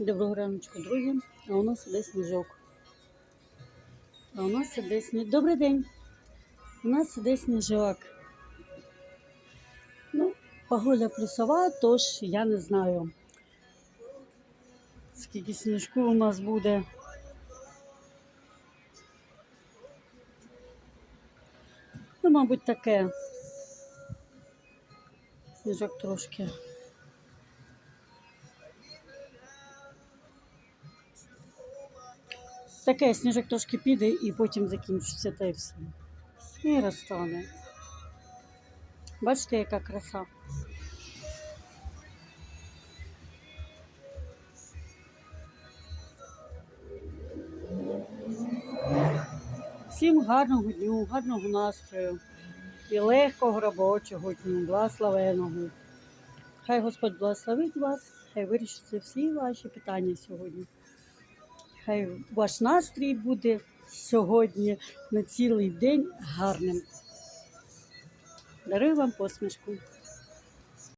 Доброго раночку, друзі. А у нас іде сніжок. А у нас іде сніжок. Добрий день. У нас іде сніжок. Ну, погода плюсова, тож я не знаю, скільки сніжку у нас буде. Ну, мабуть, таке. Сніжок трошки. Таке сніжок трошки піде і потім закінчиться та все. І розтане. Бачите, яка краса. Всім гарного дню, гарного настрою і легкого робочого дню, благословеного. Хай Господь благословить вас, хай вирішиться всі ваші питання сьогодні. Хай ваш настрій буде сьогодні на цілий день гарним. Дарую вам посмішку.